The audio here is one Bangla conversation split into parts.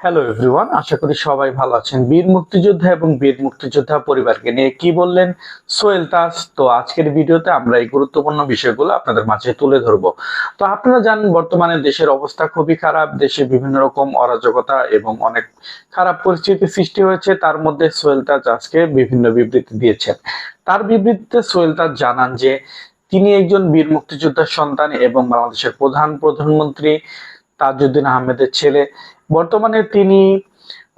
হ্যালো এভরিওয়ান আশা করি সবাই ভালো আছেন। বীর মুক্তিযোদ্ধা এবং বীর মুক্তিযোদ্ধা পরিবারকে নিয়ে কি বললেন সোহেল তাজ তো আজকের ভিডিওতে আমরা এই গুরুত্বপূর্ণ বিষয়গুলো আপনাদের মাঝে তুলে ধরবো। তো আপনারা জানেন, বর্তমানে দেশের অবস্থা খুবই খারাপ। দেশে বিভিন্ন রকম অরাজকতা এবং অনেক খারাপ পরিস্থিতি সৃষ্টি হয়েছে। তার মধ্যে সোহেল তাজ আজকে বিভিন্ন বিবৃতি দিয়েছেন। তার বিবৃতিতে সোহেল তাজ জানান যে, তিনি একজন বীর মুক্তিযোদ্ধার সন্তান এবং বাংলাদেশের প্রধান প্রধানমন্ত্রী তাজউদ্দিন আহমেদের ছেলে। বর্তমানে তিনি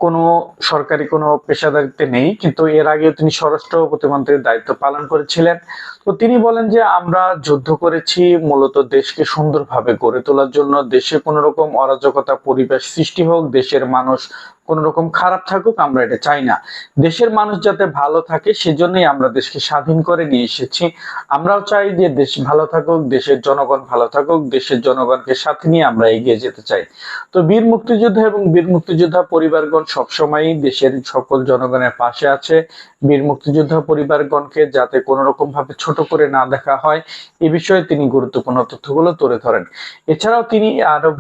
কোনো সরকারি কোনো পেশাদারিত্বে নেই, কিন্তু এর আগে তিনি স্বরাষ্ট্র প্রতিমন্ত্রীর দায়িত্ব পালন করেছিলেন। তো তিনি বলেন যে, আমরা যুদ্ধ করেছি মূলত দেশকে সুন্দরভাবে গড়ে তোলার জন্য। দেশে কোনো রকম অরাজকতা, পরিবেশ সৃষ্টি হোক, দেশের মানুষ কোন রকম খারাপ থাকুক, আমরা এটা চাই না। দেশের মানুষ যাতে ভালো থাকে, সেজন্যই আমরা দেশকে স্বাধীন করে নিয়ে এসেছি। আমরাও চাই যে, দেশ ভালো থাকুক, দেশের জনগণ ভালো থাকুক, দেশের জনগণকে সাথে নিয়ে আমরা এগিয়ে যেতে চাই। তো বীর মুক্তিযোদ্ধা এবং বীর মুক্তিযোদ্ধা পরিবারগণ সবসময়ই দেশের সকল জনগণের পাশে আছে। বীর মুক্তিযোদ্ধা পরিবারগণকে যাতে কোনো রকম ভাবে ছোট করে না দেখা হয়, এ বিষয়ে তিনি গুরুত্বপূর্ণ তথ্যগুলো তুলে ধরেন। এছাড়াও তিনি আরও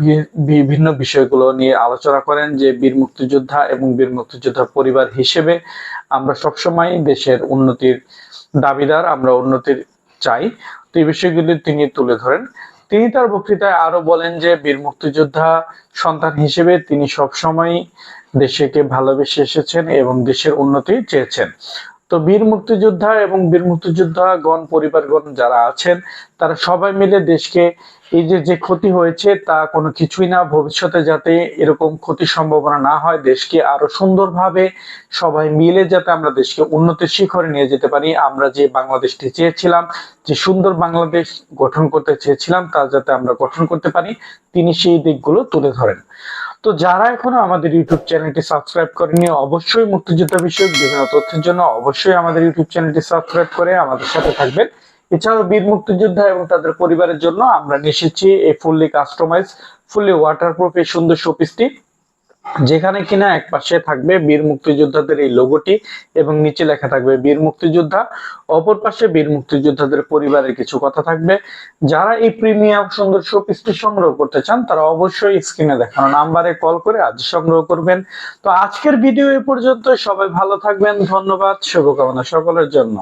বিভিন্ন বিষয়গুলো নিয়ে আলোচনা করেন যে বীর মুক্তিযোদ্ধা এবং বীর মুক্তিযোদ্ধা পরিবার হিসেবে আমরা সবসময় দেশের উন্নতির দাবিদার, আমরা উন্নতির চাই। তো এই বিষয়গুলি তিনি তুলে ধরেন। তিনি তার বক্তৃতায় আরও বলেন যে বীর মুক্তিযোদ্ধা সন্তান হিসেবে তিনি সবসময় দেশকে ভালোবেসে এসেছেন এবং দেশের উন্নতি চেয়েছেন। তো বীর মুক্তিযোদ্ধা এবং বীর মুক্তিযোদ্ধা গণ পরিবারগণ যারা আছেন, তারা সবাই মিলে দেশকে এই যে যে ক্ষতি হয়েছে তা কোনো কিছুই না। ভবিষ্যতে যাতে এরকম ক্ষতির সম্ভাবনা না হয়, দেশকে আরও সুন্দরভাবে সবাই মিলে যাতে আমরা দেশকে উন্নতির শিখরে নিয়ে যেতে পারি। আমরা যে বাংলাদেশটি চেয়েছিলাম, যে সুন্দর বাংলাদেশ গঠন করতে চেয়েছিলাম, তা যাতে আমরা গঠন করতে পারি, তিনি সেই দিকগুলো তুলে ধরেন। তো যারা এখনও আমাদের ইউটিউব চ্যানেলটি সাবস্ক্রাইব করেনি অবশ্যই মুক্তিযোদ্ধা বিষয়ক বিভিন্ন তথ্যের জন্য অবশ্যই আমাদের ইউটিউব চ্যানেলটি সাবস্ক্রাইব করে আমাদের সাথে থাকবেন। এছাড়াও বীর মুক্তিযোদ্ধা এবং তাদের পরিবারের জন্য আমরা নিয়ে এসেছি এই ফুললি কাস্টমাইজ ফুললি ওয়াটারপ্রুফ এই সুন্দর শোপিসটি যেখানে কিনা এক পাশে থাকবে বীর মুক্তিযোদ্ধাদের এই লোগোটি এবং নিচে লেখা থাকবে বীর মুক্তিযোদ্ধা। অপর পাশে বীর মুক্তিযোদ্ধাদের পরিবারের কিছু কথা থাকবে। যারা এই প্রিমিয়াম সুন্দর শোপিসটি সংগ্রহ করতে চান, তারা অবশ্যই স্ক্রিনে দেখানো নাম্বারে কল করে আজ সংগ্রহ করবেন। তো আজকের ভিডিও এ পর্যন্ত সবাই ভালো থাকবেন। ধন্যবাদ। শুভকামনা সকলের জন্য।